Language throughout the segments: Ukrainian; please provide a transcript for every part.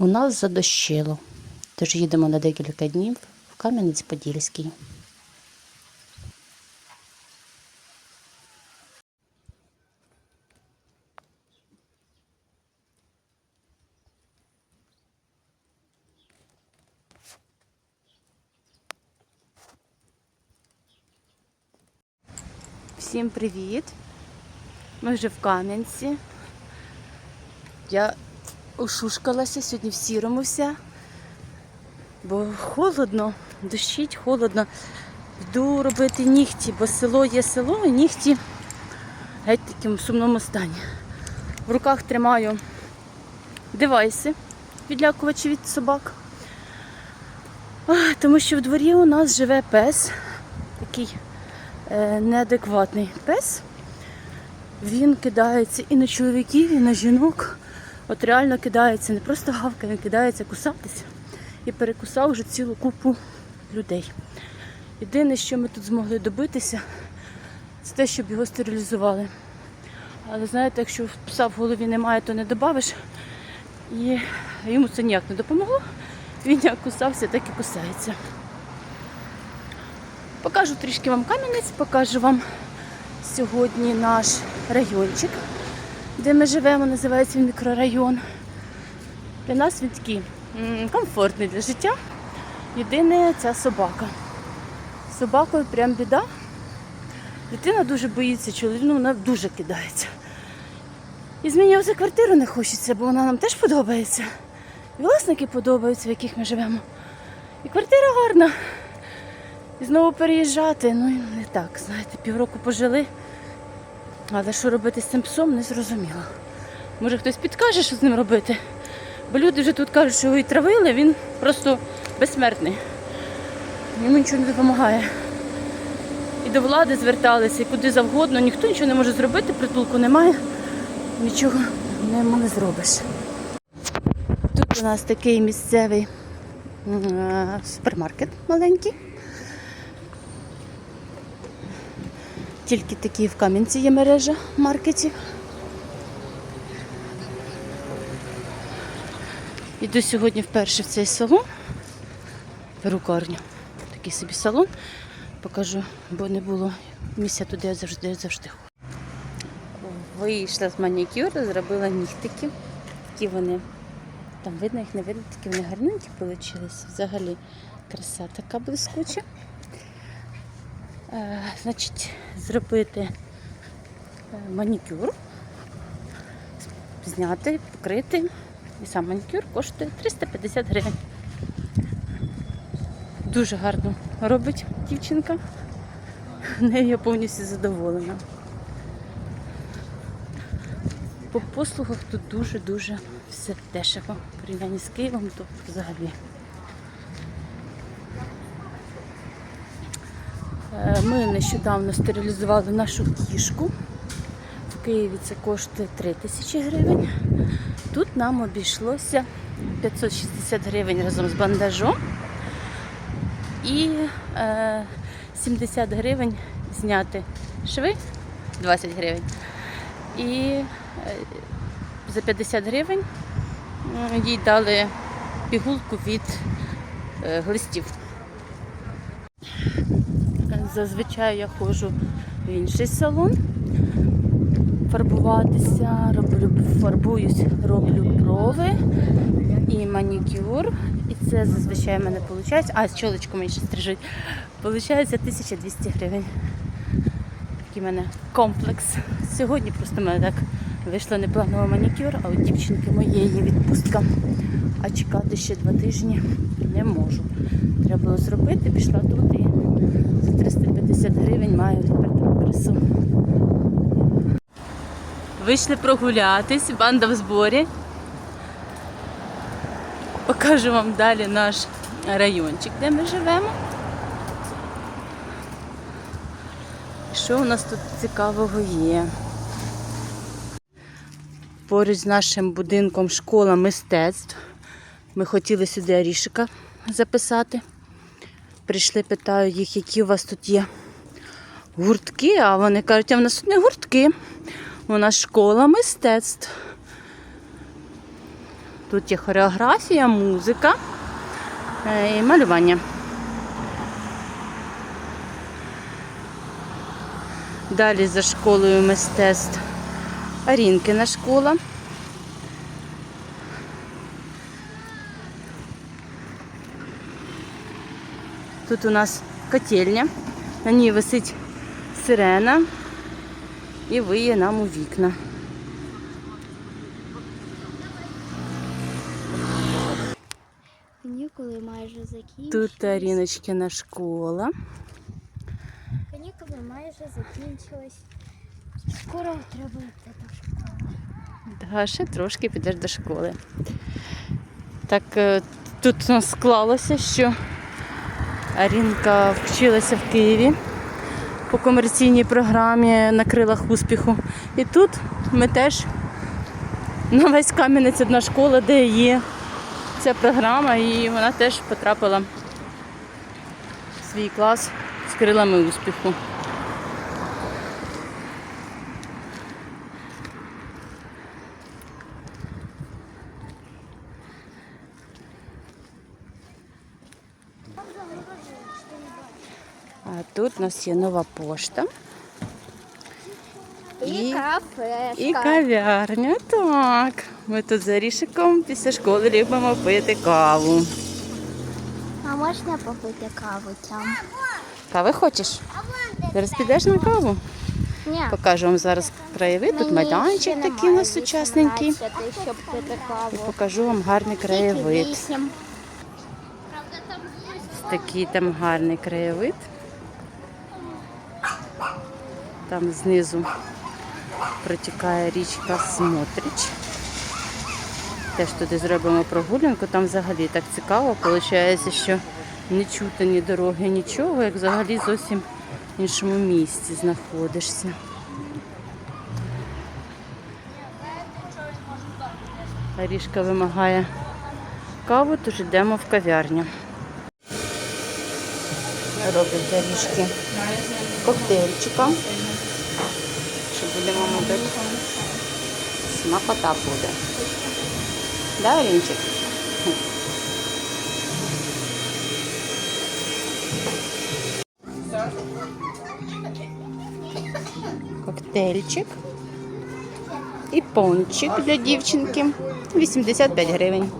У нас задощило, тож їдемо на декілька днів в Кам'янець-Подільський. Всім привіт! Ми вже в Кам'янці. Я ушушкалася сьогодні в сірому вся, бо холодно, дощить, холодно. Йду робити нігті, бо село є село, і нігті геть таким в сумному стані. В руках тримаю девайси, відлякувачі від собак. Тому що в дворі у нас живе пес, такий е, неадекватний пес. Він кидається і на чоловіків, і на жінок. От реально кидається, не просто гавкає, він кидається кусатися. І перекусав вже цілу купу людей. Єдине, що ми тут змогли добитися, це те, щоб його стерилізували. Але знаєте, якщо пса в голові немає, то не додавиш. І йому це ніяк не допомогло. Він як кусався, так і кусається. Покажу трішки вам кам'янець, покажу вам сьогодні наш райончик, де ми живемо, називається мікрорайон. Для нас він такий комфортний для життя. Єдине ця собака. Собакою прям біда. Дитина дуже боїться чоловіка, ну вона дуже кидається. І змінювати квартиру не хочеться, бо вона нам теж подобається. І власники подобаються, в яких ми живемо. І квартира гарна. І знову переїжджати, ну не так, знаєте, півроку пожили. Але що робити з цим псом, не зрозуміло. Може хтось підкаже, що з ним робити. Бо люди вже тут кажуть, що його і травили, він просто безсмертний. Йому нічого не допомагає. І до влади зверталися, і куди завгодно, ніхто нічого не може зробити, притулку немає, нічого не, не зробиш. Тут у нас такий місцевий супермаркет маленький. Тільки такі в Кам'янці є мережа маркетів. Іду сьогодні вперше в цей салон, перукарню. Такий собі салон. Покажу, бо не було місця туди я завжди завжди ходжу. Вийшла з манікюру, зробила нігтики. Такі вони. Там видно, їх не видно, такі вони гарненькі вийшли. Взагалі краса така блискуча. Е, значить, зробити е, манікюр, зняти, покрити. І сам манікюр коштує 350 гривень. Дуже гарно робить дівчинка. Нею я повністю задоволена. По послугах тут дуже-дуже все дешево. Порівнянні з Києвом, то взагалі. Ми нещодавно стерилізували нашу кішку. В Києві це коштує 3 тисячі гривень. Тут нам обійшлося 560 гривень разом з бандажом і е, 70 гривень зняти шви 20 гривень. І е, за 50 гривень їй дали пігулку від е, глистів. Зазвичай я ходжу в інший салон фарбуватися, роблю, фарбуюсь, роблю брови і манікюр. І це зазвичай в мене виходить. А, з чолочком мені ще стрижуть. Получається 1200 гривень. Такий в мене комплекс. Сьогодні просто в мене так вийшло непланово манікюр, а у дівчинки моєї відпустка. А чекати ще два тижні не можу. Треба було зробити, пішла туди. За 350 гривень маю тепер красу. Вийшли прогулятись, банда в зборі. Покажу вам далі наш райончик, де ми живемо. Що у нас тут цікавого є? Поруч з нашим будинком школа мистецтв. Ми хотіли сюди Арішика записати. Прийшли, питаю їх, які у вас тут є гуртки, а вони кажуть, а в нас тут не гуртки. У нас школа мистецтв. Тут є хореографія, музика е, і малювання. Далі за школою мистецтв Арінкина школа. Тут у нас котельня, на ній висить сирена і виє нам у вікна. Канікули майже закінчились. Тут Аріночкина школа. Канікули майже закінчились. Скоро треба йти до школи. Да, ще трошки підеш до школи. Так е, тут у нас склалося, що Арінка вчилася в Києві по комерційній програмі на крилах успіху. І тут ми теж на весь Кам'янець одна школа, де є ця програма, і вона теж потрапила в свій клас з крилами успіху. А тут у нас є нова пошта. І, І- кафешка. І кав'ярня, так. Ми тут за рішиком після школи любимо пити каву. А можна попити каву там? Кави хочеш? Зараз підеш на каву? Ні. Покажу вам зараз краєвид. Тут майданчик такий у нас сучасненький. І покажу вам гарний краєвид. Такий там гарний краєвид. Там знизу протікає річка Смотрич. Теж туди зробимо прогулянку. Там взагалі так цікаво. Виходить, що не чути ні дороги, нічого, як взагалі зовсім в іншому місці знаходишся. Арішка вимагає каву, тож йдемо в кав'ярню. Роблять горішки коктейльчика. Що будемо мабуть. Смакота буде. Да, Олінчик? Коктейльчик. І пончик для дівчинки. 85 гривень.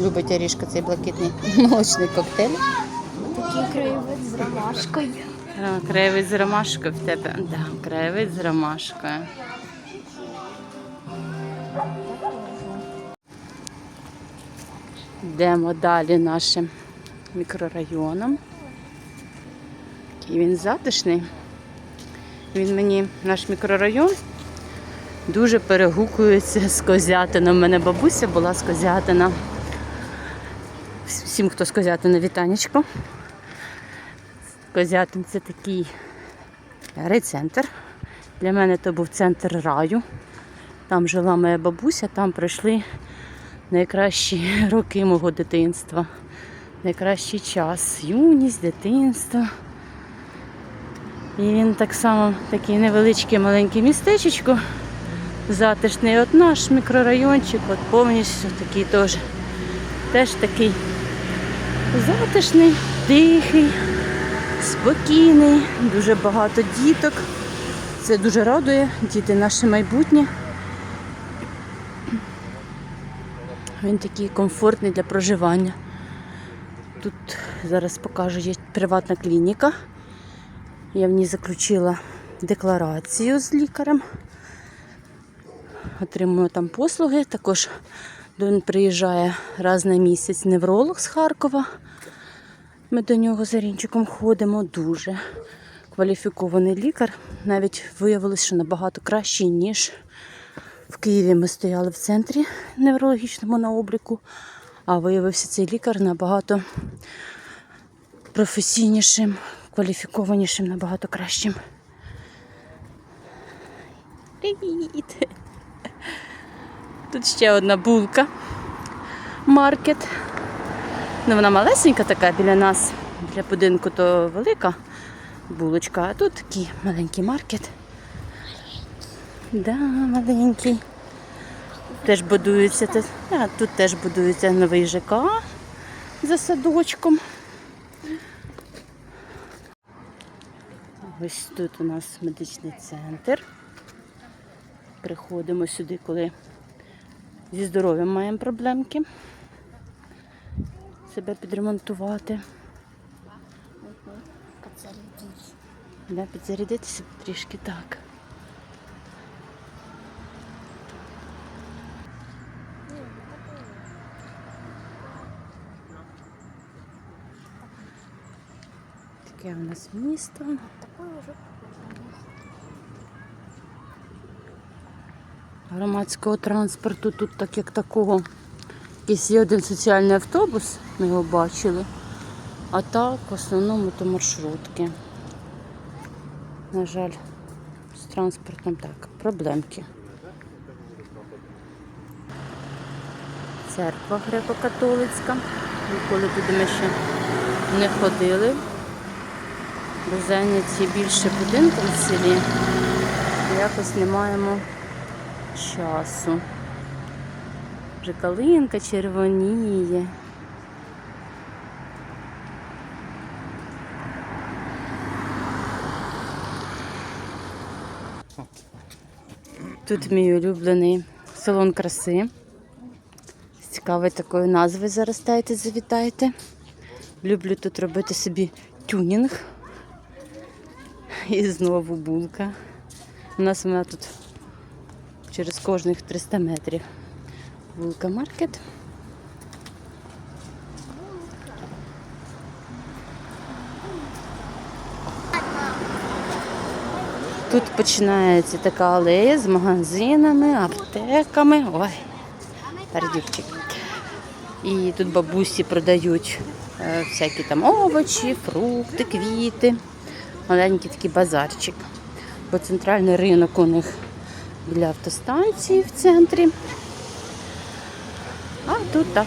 Любить Арішка цей блакитний молочний коктейль. Такий краєвид з ромашкою. А, Краєвид з ромашкою в тебе. Да, краєвид з ромашкою. Йдемо далі нашим мікрорайоном. Який він затишний. Він мені, наш мікрорайон, дуже перегукується з Козятином. У мене бабуся була з Козятина. Всім, хто з Козятина, вітанечко. Козятин це такий райцентр. Для мене то був центр раю. Там жила моя бабуся, там пройшли найкращі роки мого дитинства. Найкращий час. Юність, дитинство. І він так само такий невеличке маленьке містечечко. Затишний от наш мікрорайончик, от повністю такий теж. Теж такий затишний, тихий спокійний, дуже багато діток. Це дуже радує. Діти наше майбутнє. Він такий комфортний для проживання. Тут зараз покажу, є приватна клініка. Я в ній заключила декларацію з лікарем. Отримую там послуги. Також до він приїжджає раз на місяць невролог з Харкова. Ми до нього з Арінчиком ходимо дуже кваліфікований лікар. Навіть виявилось, що набагато кращий, ніж в Києві ми стояли в центрі неврологічному на обліку, а виявився цей лікар набагато професійнішим, кваліфікованішим, набагато кращим. Привіт! Тут ще одна булка. Маркет. Ну, вона малесенька така біля нас, для будинку то велика булочка, а тут такий маленький маркет. Да, маленький. теж будується, те- а, тут теж будується новий ЖК за садочком. Ось тут у нас медичний центр. Приходимо сюди, коли зі здоров'ям маємо проблемки. Себе підремонтувати. Подзарядись. Да, підзарядитися трішки так. Таке у нас місто. Громадського транспорту тут так як такого. Якийсь є один соціальний автобус, ми його бачили. А так в основному то маршрутки. На жаль, з транспортом так, проблемки. Церква греко-католицька. Ніколи туди ми ще не ходили. Бо зайняті більше будинком в селі. Якось не маємо часу. Вже калинка червоніє. Тут мій улюблений салон краси. З цікавою такою назвою заростайте, завітайте. Люблю тут робити собі тюнінг. І знову булка. У нас вона тут через кожних 300 метрів. Вулка Маркет. Тут починається така алея з магазинами, аптеками. Ой, пердюбчик. І тут бабусі продають е, всякі там овочі, фрукти, квіти. Маленький такий базарчик. Бо центральний ринок у них біля автостанції в центрі. Тут так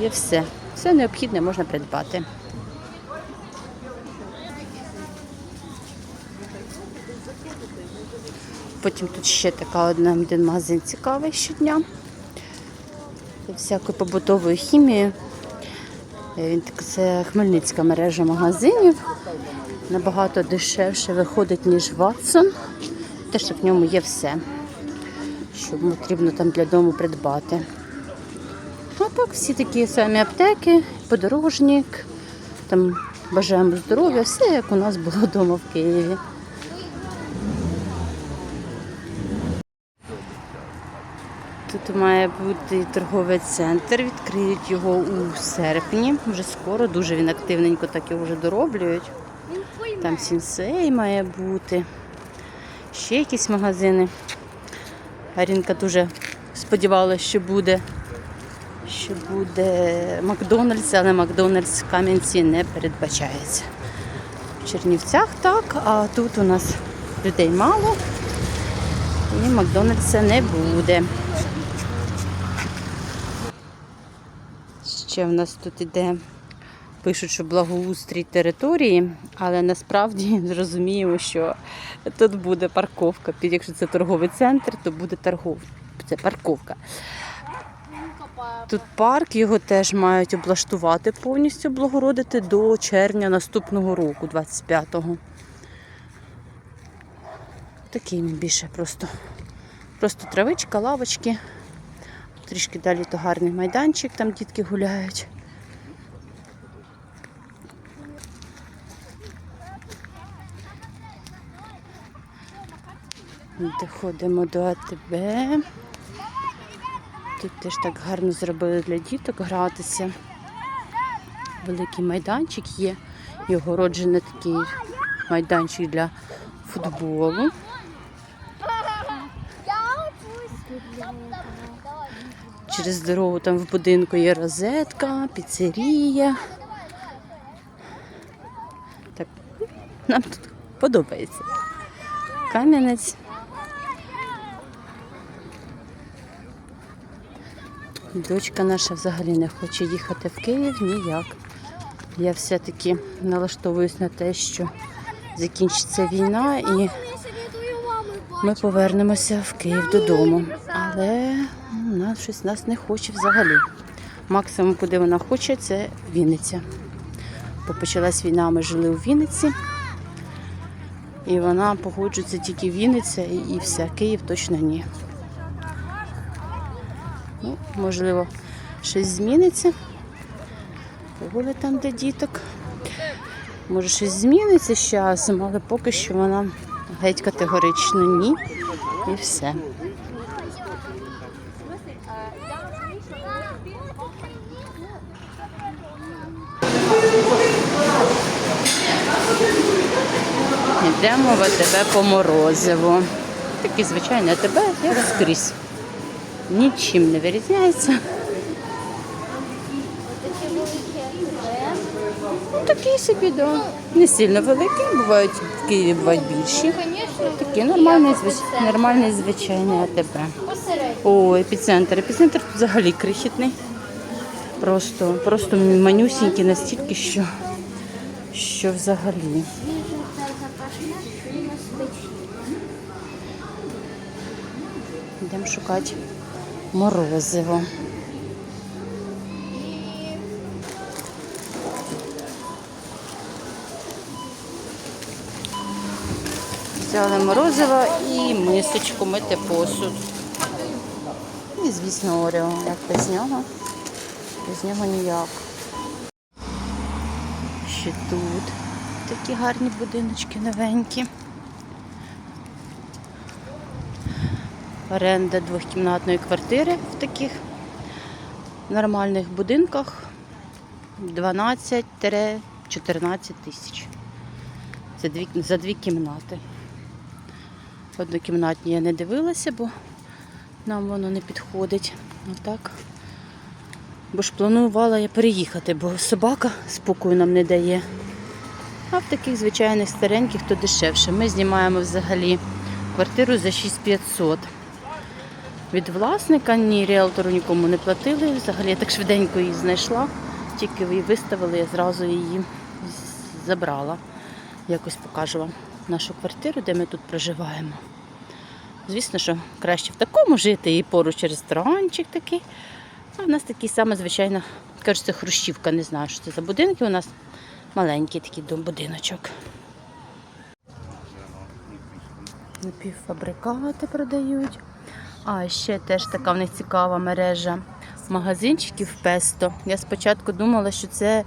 є все. Все необхідне можна придбати. Потім тут ще така одна один магазин цікавий щодня. Всякою побутовою хімією. Е, Він це хмельницька мережа магазинів. Набагато дешевше виходить, ніж Ватсон. Те, що в ньому є все, що потрібно там для дому придбати. Так, всі такі самі аптеки, подорожник, там бажаємо здоров'я, все як у нас було вдома в Києві. Тут має бути торговий центр, відкриють його у серпні. Вже скоро, дуже він активненько так його вже дороблюють. Там сінсей має бути. Ще якісь магазини. Арінка дуже сподівалася, що буде, що буде Макдональдс, але Макдональдс в Кам'янці не передбачається. В Чернівцях так, а тут у нас людей мало і Макдональдса не буде. Ще в нас тут іде пишуть, що благоустрій території, але насправді зрозуміємо, що тут буде парковка. Якщо це торговий центр, то буде торгов... це парковка. Тут парк, його теж мають облаштувати, повністю облагородити до червня наступного року, 25-го. Такий він більше просто. Просто травичка, лавочки. Трішки далі то гарний майданчик, там дітки гуляють. Доходимо до АТБ. Тут теж так гарно зробили для діток гратися. Великий майданчик є і огороджений такий майданчик для футболу. Через дорогу там в будинку є розетка, піцерія. Так, нам тут подобається. Кам'янець. Дочка наша взагалі не хоче їхати в Київ ніяк. Я все-таки налаштовуюсь на те, що закінчиться війна і ми повернемося в Київ додому. Але нас щось нас не хоче взагалі. Максимум, куди вона хоче, це Вінниця. Бо почалась війна, ми жили у Вінниці. І вона погоджується тільки Вінниця і все. Київ точно ні. Можливо, щось зміниться. Погода там, де діток. Може, щось зміниться з часом, але поки що вона геть категорично ні. І все. Йдемо в АТБ по морозиву. Такі звичайні АТБ, як скрізь. Нічим не вирізняється. Ну, Такий собі, да. Не сильно великий, бувають в Києві бувають більші. Такі нормальний, звич- нормальний звичайний АТБ. О, епіцентр. Епіцентр взагалі крихітний. Просто, просто манюсінький настільки, що, що взагалі. Йдемо шукати морозиво. Взяли морозиво і мисочку мити посуд. І, звісно, Орео, як без нього. Без нього ніяк. Ще тут такі гарні будиночки новенькі. Оренда двохкімнатної квартири в таких нормальних будинках 12-14 тисяч. Це дві, за дві кімнати. Однокімнатні я не дивилася, бо нам воно не підходить. Отак. Бо ж планувала я переїхати, бо собака спокою нам не дає. А в таких звичайних стареньких то дешевше. Ми знімаємо взагалі квартиру за 6500. Від власника ні ріелтору нікому не платили. Взагалі я так швиденько її знайшла. Тільки її виставили, я зразу її забрала. Якось покажу вам нашу квартиру, де ми тут проживаємо. Звісно, що краще в такому жити і поруч ресторанчик такий. А в нас такий саме звичайно, кажуть, це хрущівка, не знаю, що це за будинки. У нас маленький такий дом будиночок. Напівфабрикати продають. А ще теж така в них цікава мережа магазинчиків Песто. Я спочатку думала, що це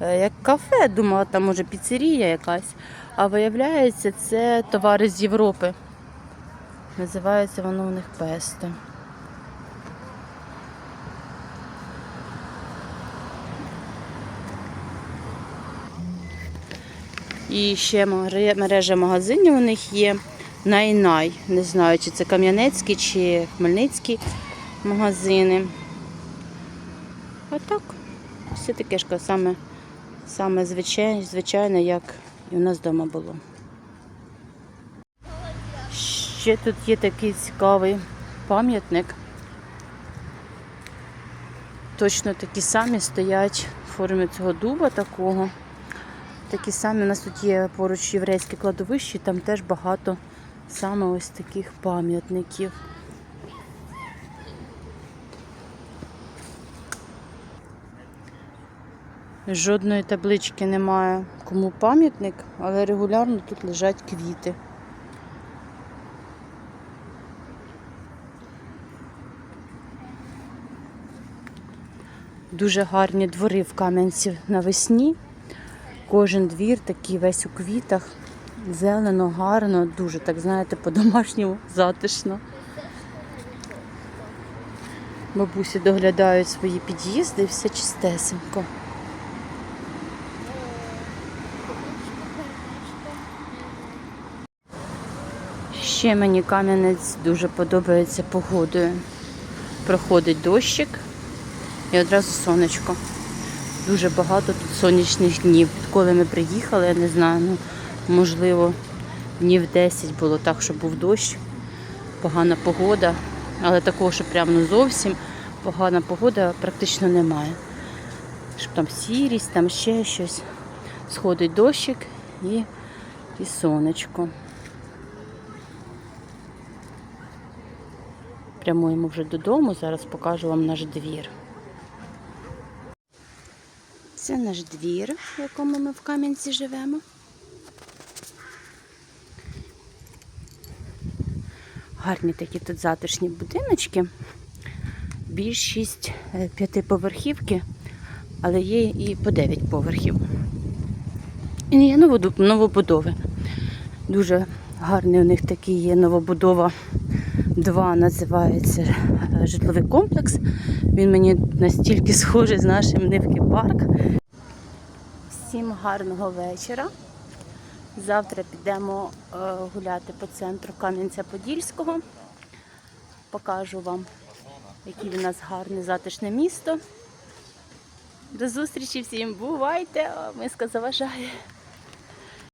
е, як кафе, думала, там може піцерія якась. А виявляється, це товари з Європи. Називається воно у них Песто. І ще мережа магазинів у них є. Най-най. Не знаю, чи це Кам'янецькі, чи Хмельницькі магазини. А так, все таке ж саме, саме звичайне, звичайне, як і у нас вдома було. Ще тут є такий цікавий пам'ятник. Точно такі самі стоять в формі цього дуба такого. Такі самі у нас тут є поруч єврейське кладовище, там теж багато саме ось таких пам'ятників. Жодної таблички немає, кому пам'ятник, але регулярно тут лежать квіти. Дуже гарні двори в Кам'янці навесні. Кожен двір такий весь у квітах. Зелено, гарно, дуже так, знаєте, по-домашньому затишно. Бабусі доглядають свої під'їзди і все чистесенько. Ще мені кам'янець дуже подобається погодою. Проходить дощик і одразу сонечко. Дуже багато тут сонячних днів. Коли ми приїхали, я не знаю, ну, можливо, днів 10 було так, що був дощ, погана погода, але такого, що прямо ну, зовсім погана погода практично немає. Щоб там сірість, там ще щось. Сходить дощик і, і сонечко. прямуємо вже додому. Зараз покажу вам наш двір. Це наш двір, в якому ми в Кам'янці живемо. Гарні такі тут затишні будиночки. Більшість е, п'ятиповерхівки, але є і по дев'ять поверхів. І є новобудови. Дуже гарний у них такий є новобудова. Два називається е, житловий комплекс. Він мені настільки схожий з нашим Нивки парк. Всім гарного вечора. Завтра підемо е, гуляти по центру Кам'янця-Подільського. Покажу вам, яке в нас гарне затишне місто. До зустрічі всім. Бувайте! Миска заважає.